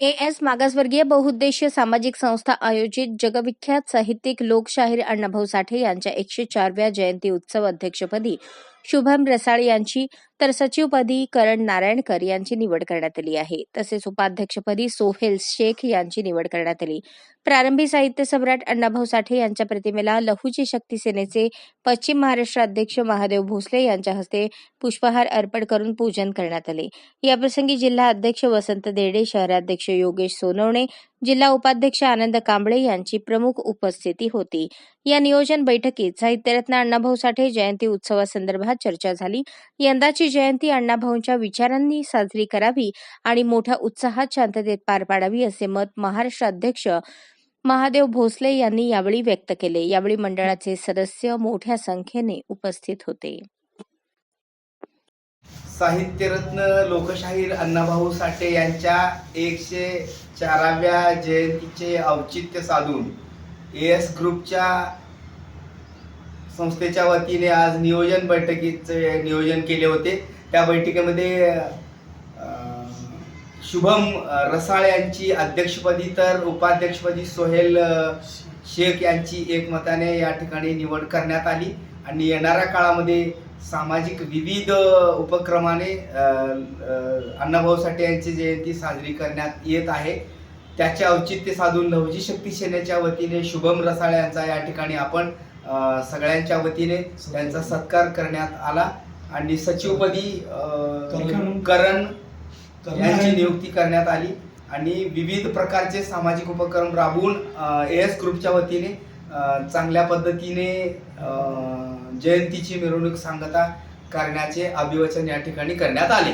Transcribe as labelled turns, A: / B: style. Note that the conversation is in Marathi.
A: ए एस मागासवर्गीय बहुउद्देशीय सामाजिक संस्था आयोजित जगविख्यात साहित्यिक लोकशाहीर अण्णाभाऊ साठे यांच्या एकशे चारव्या जयंती उत्सव अध्यक्षपदी शुभम रसाळ यांची तर सचिवपदी करण नारायणकर यांची निवड करण्यात आली आहे. तसेच उपाध्यक्षपदी सोहेल शेख यांची निवड करण्यात आली. प्रारंभी साहित्य सम्राट अण्णाभाऊ साठे यांच्या प्रतिमेला लहुची शक्ती सेनेचे पश्चिम महाराष्ट्र अध्यक्ष महादेव भोसले यांच्या हस्ते पुष्पहार अर्पण करून पूजन करण्यात आले. याप्रसंगी जिल्हा अध्यक्ष वसंत देडे शहराध्यक्ष योगेश सोनवणे जिल्हा उपाध्यक्ष आनंद कांबळे यांची प्रमुख उपस्थिती होती. या नियोजन बैठकीत साहित्यरत्न अण्णाभाऊ साठे जयंती उत्सवासंदर्भात चर्चा झाली. यंदाची जयंती अण्णाभाऊंच्या विचारांनी साजरी करावी आणि मोठ्या उत्साहात शांततेत पार पाडावी असे मत महाराष्ट्र अध्यक्ष महादेव भोसले यांनी यावेळी व्यक्त केले. यावेळी मंडळाचे सदस्य मोठ्या संख्येने उपस्थित होते.
B: साहित्यरत्न लोकशाहीर अण्णाभाऊ साठे यांच्या एकशे चाराव्या जयंतीचे औचित्य साधून ए एस ग्रुपच्या संस्थेच्या वतीने आज नियोजन बैठकीचे नियोजन केले होते. त्या बैठकीमध्ये शुभम रसाळ यांची अध्यक्षपदी तर उपाध्यक्षपदी सोहेल शेख यांची एकमताने या ठिकाणी निवड करण्यात आली. आणि येणाऱ्या काळामध्ये सामाजिक विविध उपक्रमाने अण्णाभाऊ साठे यांची जयंती साजरी करण्यात येत आहे. त्याचे औचित्य साधून लवजी शक्ती सेनेच्या वतीने शुभम रसाळ यांचा या ठिकाणी आपण सगळ्यांच्या वतीने त्यांचा सत्कार करण्यात आला. आणि सचिवपदी
C: करण-
B: यांची. नियुक्ती करण्यात आली. आणि विविध प्रकारचे सामाजिक उपक्रम राबवून एस ग्रुपच्या वतीने चांगल्या पद्धतीने जयंतीची मिरवणूक सांगता करण्याचे अभिवचन या ठिकाणी करण्यात आले.